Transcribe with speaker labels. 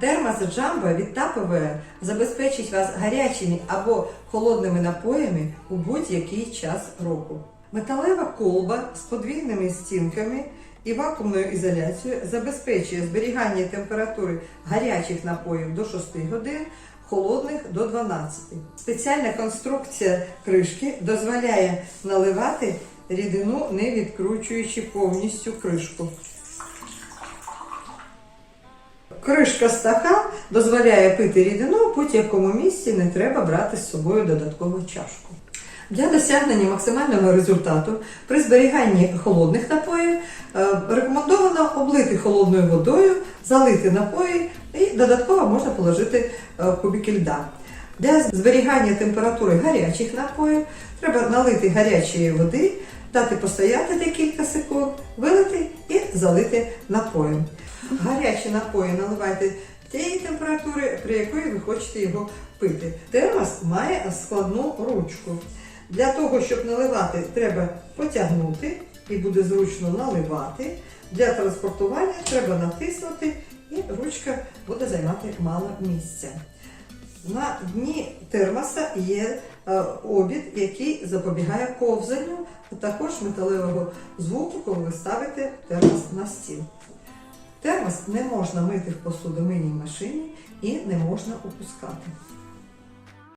Speaker 1: Термос Джамбо від забезпечить вас гарячими або холодними напоями у будь-який час року. Металева колба з подвійними стінками і вакуумною ізоляцією забезпечує зберігання температури гарячих напоїв до 6 годин, холодних до 12. Спеціальна конструкція кришки дозволяє наливати рідину, не відкручуючи повністю кришку. Кришка стакан дозволяє пити рідину в будь-якому місці, не треба брати з собою додаткову чашку. Для досягнення максимального результату при зберіганні холодних напоїв е, рекомендовано облити холодною водою, залити напої і додатково можна положити е, кубики льда. Для зберігання температури гарячих напоїв треба налити гарячої води, дати постояти декілька секунд, вилити залити напоєм. Гарячі напої наливайте тієї температури, при якої ви хочете його пити. Термос має складну ручку. Для того, щоб наливати, треба потягнути і буде зручно наливати. Для транспортування треба натиснути і ручка буде займати мало місця. На дні термоса є е, обід, який запобігає ковзанню, також металевого звуку, коли ви ставите термос на стіл. Термос не можна мити в посудомийній машині і не можна опускати.